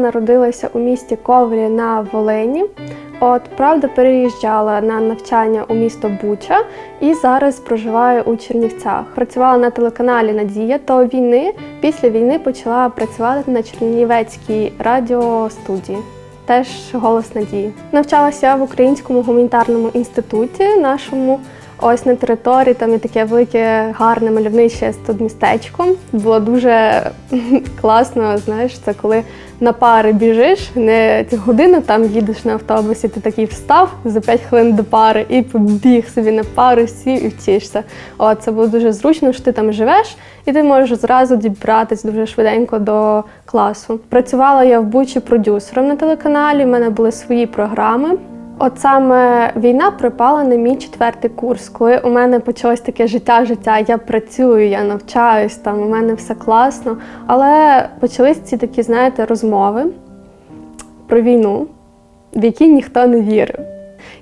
народилася у місті Коврі на Волині. От правда, переїжджала на навчання у місто Буча і зараз проживаю у Чернівцях. Працювала на телеканалі Надія до війни. Після війни почала працювати на Чернівецькій радіостудії. Теж голос надії. Навчалася в Українському гуманітарному інституті нашому. Ось на території там є таке велике, гарне мальовниче тут містечко. Було дуже класно, знаєш, це коли на пари біжиш, не годину там їдеш на автобусі, ти такий встав за 5 хвилин до пари і побіг собі на пару, сів і вчишся. О, це було дуже зручно, що ти там живеш, і ти можеш зразу дібратись дуже швиденько до класу. Працювала я в Бучі продюсером на телеканалі. в мене були свої програми. От саме війна припала на мій четвертий курс, коли у мене почалось таке життя життя. Я працюю, я навчаюсь, там у мене все класно. Але почались ці такі, знаєте, розмови про війну, в які ніхто не вірив.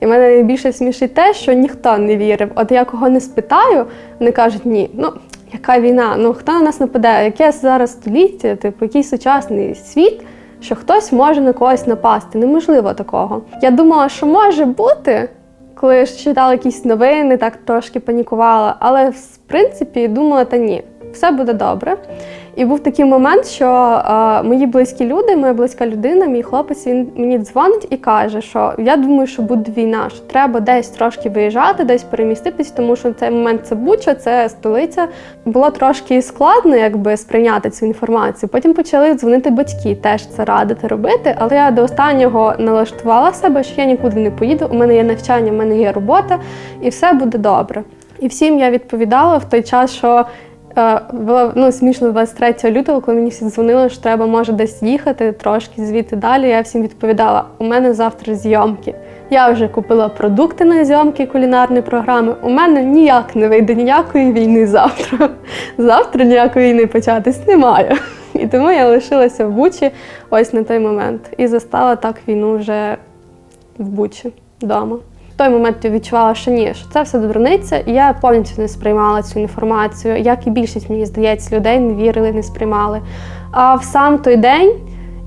І мене найбільше смішить те, що ніхто не вірив. От я кого не спитаю, вони кажуть, ні, ну яка війна? Ну хто на нас нападе? Яке зараз століття, типу, який сучасний світ? Що хтось може на когось напасти. Неможливо такого. Я думала, що може бути, коли я читала якісь новини, так трошки панікувала, але в принципі думала, та ні, все буде добре. І був такий момент, що е, мої близькі люди, моя близька людина, мій хлопець, він мені дзвонить і каже, що я думаю, що буде війна, що треба десь трошки виїжджати, десь переміститись, тому що цей момент це Буча, це столиця. Було трошки складно, якби сприйняти цю інформацію. Потім почали дзвонити батьки, теж це радити робити. Але я до останнього налаштувала себе, що я нікуди не поїду. У мене є навчання, у мене є робота, і все буде добре. І всім я відповідала в той час, що Було ну, смішно 23 лютого, коли мені всі дзвонили, що треба може десь їхати трошки звідти далі. Я всім відповідала: у мене завтра зйомки. Я вже купила продукти на зйомки кулінарної програми. У мене ніяк не вийде ніякої війни завтра. Завтра ніякої війни початись немає. І тому я лишилася в Бучі ось на той момент і застала так війну вже в Бучі вдома. Той момент я відчувала, що ні, що це все дурниця, і я повністю не сприймала цю інформацію, як і більшість, мені здається, людей не вірили, не сприймали. А в сам той день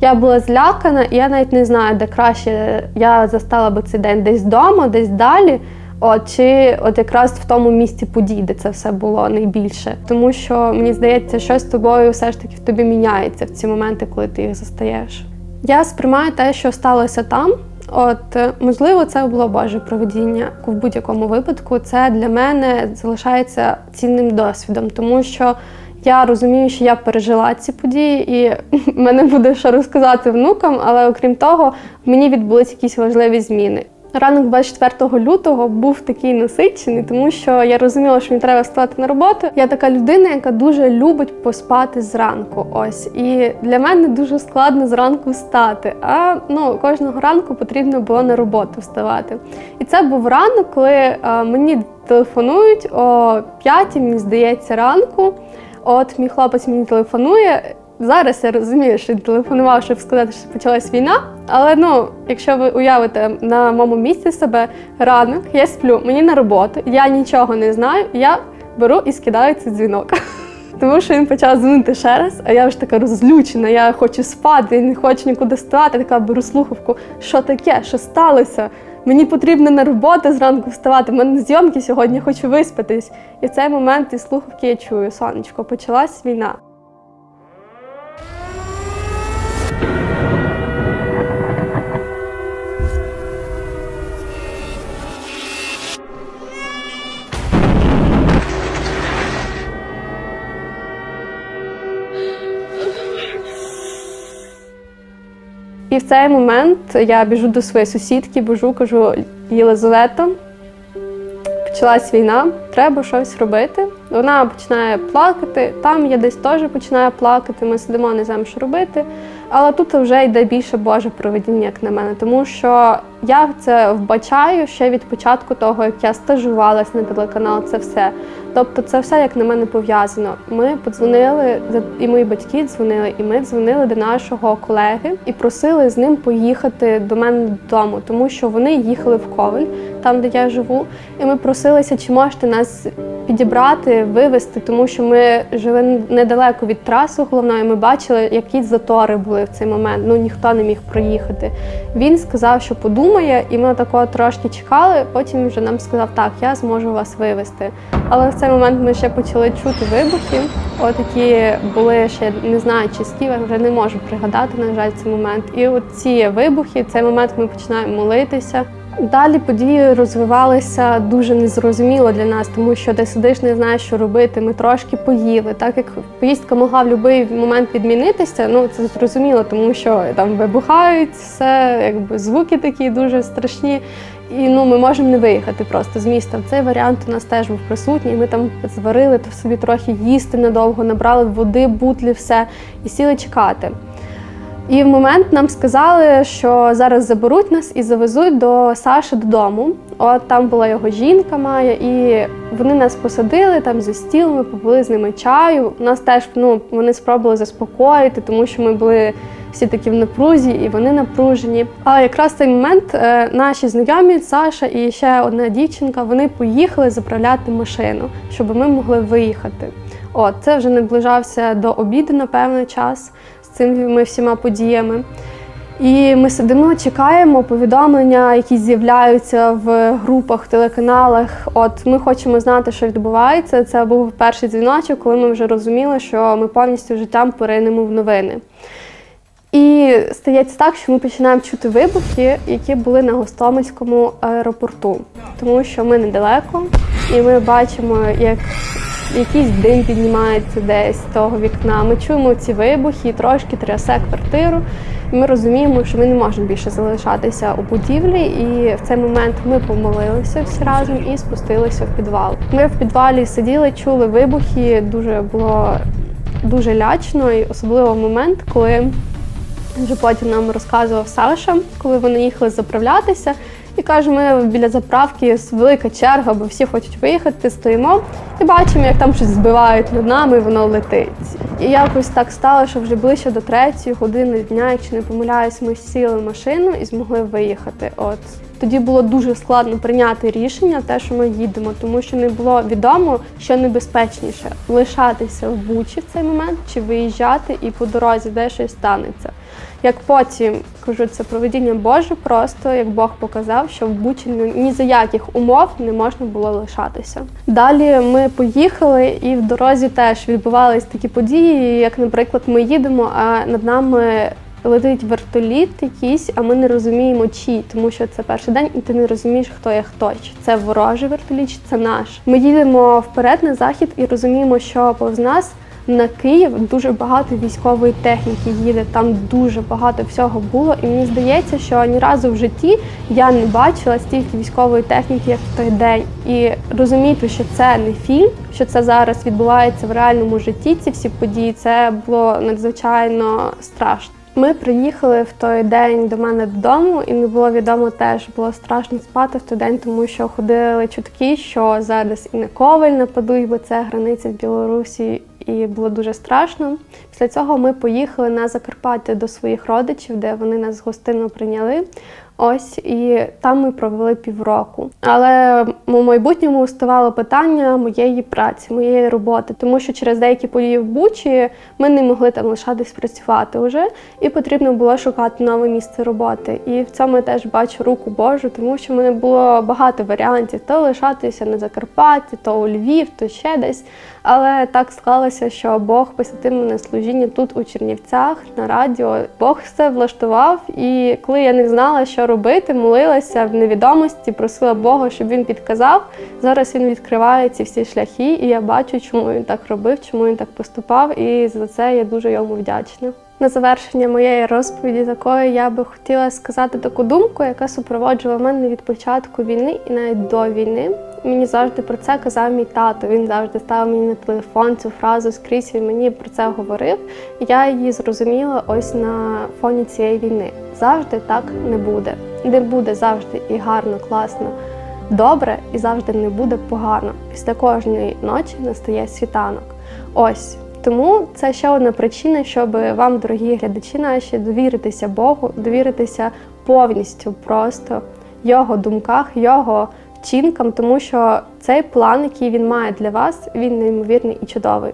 я була злякана, і я навіть не знаю, де краще я застала би цей день десь вдома, десь далі. От, чи от якраз в тому місці подій, де це все було найбільше. Тому що мені здається, щось з тобою все ж таки в тобі міняється в ці моменти, коли ти їх застаєш. Я сприймаю те, що сталося там. От, е, можливо, це було Боже проведіння. В будь-якому випадку це для мене залишається цінним досвідом, тому що я розумію, що я пережила ці події, і мене буде що розказати внукам, але окрім того, мені відбулись якісь важливі зміни. Ранок 24 лютого був такий насичений, тому що я розуміла, що мені треба вставати на роботу. Я така людина, яка дуже любить поспати зранку. Ось і для мене дуже складно зранку встати. А ну кожного ранку потрібно було на роботу вставати. І це був ранок, коли а, мені телефонують о 5, мені здається, ранку. От мій хлопець мені телефонує. Зараз я розумію, що телефонував, щоб сказати, що почалась війна. Але ну, якщо ви уявите на моєму місці себе ранок, я сплю, мені на роботу, я нічого не знаю, я беру і скидаю цей дзвінок. Тому що він почав дзвонити ще раз, а я вже така розлючена, я хочу спати, я не хочу нікуди вставати. Така беру слухавку, що таке, що сталося? Мені потрібно на роботу зранку вставати. У мене зйомки сьогодні, хочу виспатись. І в цей момент із слухавки я чую, сонечко, почалась війна. В цей момент я біжу до своєї сусідки, біжу, кажу, Єлизавета, почалась війна, треба щось робити. Вона починає плакати, там я десь теж починаю плакати, ми сидимо, не знаємо, що робити. Але тут вже йде більше Боже проведіння, як на мене, тому що я це вбачаю ще від початку того, як я стажувалась на телеканал. Це все. Тобто, це все як на мене пов'язано. Ми подзвонили і мої батьки дзвонили, і ми дзвонили до нашого колеги і просили з ним поїхати до мене додому, тому що вони їхали в Ковель, там де я живу. І ми просилися, чи можете нас підібрати, вивезти, тому що ми жили недалеко від траси головної. Ми бачили, які затори були в цей момент. Ну ніхто не міг проїхати. Він сказав, що подумає, і ми такого трошки чекали. Потім вже нам сказав, так, я зможу вас вивезти. Але в цей момент ми ще почали чути вибухи. От які були ще не знаю, чи сківа, вже не можу пригадати, на жаль, цей момент. І от ці вибухи, цей момент ми починаємо молитися. Далі події розвивалися дуже незрозуміло для нас, тому що ти сидиш, не знаєш, що робити. Ми трошки поїли. Так як поїздка могла в будь-який момент відмінитися, ну це зрозуміло, тому що там вибухають все, якби звуки такі дуже страшні. І ну ми можемо не виїхати просто з міста. Цей варіант у нас теж був присутній. Ми там зварили собі трохи їсти недовго, набрали води, бутлі, все і сіли чекати. І в момент нам сказали, що зараз заберуть нас і завезуть до Саші додому. От там була його жінка Майя, і вони нас посадили там за стіл, ми попили з ними чаю. Нас теж ну, вони спробували заспокоїти, тому що ми були всі такі в напрузі, і вони напружені. А якраз цей момент е, наші знайомі, Саша і ще одна дівчинка, вони поїхали заправляти машину, щоб ми могли виїхати. От це вже наближався до обіду на певний час цими всіма подіями. І ми сидимо, чекаємо повідомлення, які з'являються в групах, телеканалах. От ми хочемо знати, що відбувається. Це був перший дзвіночок, коли ми вже розуміли, що ми повністю життям поринемо в новини. І стається так, що ми починаємо чути вибухи, які були на Гостомельському аеропорту, тому що ми недалеко, і ми бачимо, як якийсь дим піднімається десь з того вікна. Ми чуємо ці вибухи, трошки трясе квартиру. І Ми розуміємо, що ми не можемо більше залишатися у будівлі, і в цей момент ми помолилися всі разом і спустилися в підвал. Ми в підвалі сиділи, чули вибухи. Дуже було дуже лячно, і особливо момент, коли вже потім нам розказував Саша, коли вони їхали заправлятися. І каже, ми біля заправки велика черга, бо всі хочуть виїхати, стоїмо і бачимо, як там щось збивають над нами, і воно летить. І якось так стало, що вже ближче до третьої години дня, якщо не помиляюсь, ми сіли в машину і змогли виїхати. От тоді було дуже складно прийняти рішення, те, що ми їдемо, тому що не було відомо, що небезпечніше лишатися в Бучі в цей момент чи виїжджати і по дорозі де щось станеться. Як потім кажу, це проведіння Боже, просто як Бог показав, що в Бучі ні за яких умов не можна було лишатися. Далі ми поїхали, і в дорозі теж відбувалися такі події, як, наприклад, ми їдемо, а над нами. Летить вертоліт якийсь, а ми не розуміємо, чий, тому що це перший день, і ти не розумієш, хто є хто. Чи це ворожий вертоліт, чи це наш. Ми їдемо вперед на захід і розуміємо, що повз нас на Київ дуже багато військової техніки їде. Там дуже багато всього було. І мені здається, що ні разу в житті я не бачила стільки військової техніки, як в той день. І розуміти, що це не фільм, що це зараз відбувається в реальному житті. Ці всі події, це було надзвичайно страшно. Ми приїхали в той день до мене додому, і не було відомо теж. Було страшно спати в той день, тому що ходили чутки, що зараз і на Коваль нападуть, бо це границя з Білорусі, і було дуже страшно. Після цього ми поїхали на Закарпаття до своїх родичів, де вони нас гостинно прийняли. Ось і там ми провели півроку. Але у майбутньому ставало питання моєї праці, моєї роботи, тому що через деякі події в Бучі ми не могли там лишатись працювати вже, і потрібно було шукати нове місце роботи. І в цьому я теж бачу руку Божу, тому що в мене було багато варіантів: то лишатися на Закарпатті, то у Львів, то ще десь. Але так склалося, що Бог посвятив мене служіння тут, у Чернівцях, на радіо. Бог все влаштував, і коли я не знала, що робити, молилася в невідомості, просила Бога, щоб він підказав. Зараз він відкриває ці всі шляхи, і я бачу, чому він так робив, чому він так поступав, і за це я дуже йому вдячна. На завершення моєї розповіді, такої я би хотіла сказати таку думку, яка супроводжувала мене від початку війни і навіть до війни. Мені завжди про це казав мій тато. Він завжди ставив мені на телефон цю фразу скрізь. Він мені про це говорив. Я її зрозуміла ось на фоні цієї війни. Завжди так не буде. Не буде завжди і гарно, класно, добре, і завжди не буде погано. Після кожної ночі настає світанок. Ось. Тому це ще одна причина, щоб вам, дорогі глядачі наші, довіритися Богу, довіритися повністю просто його думках, його вчинкам, тому що цей план, який він має для вас, він неймовірний і чудовий.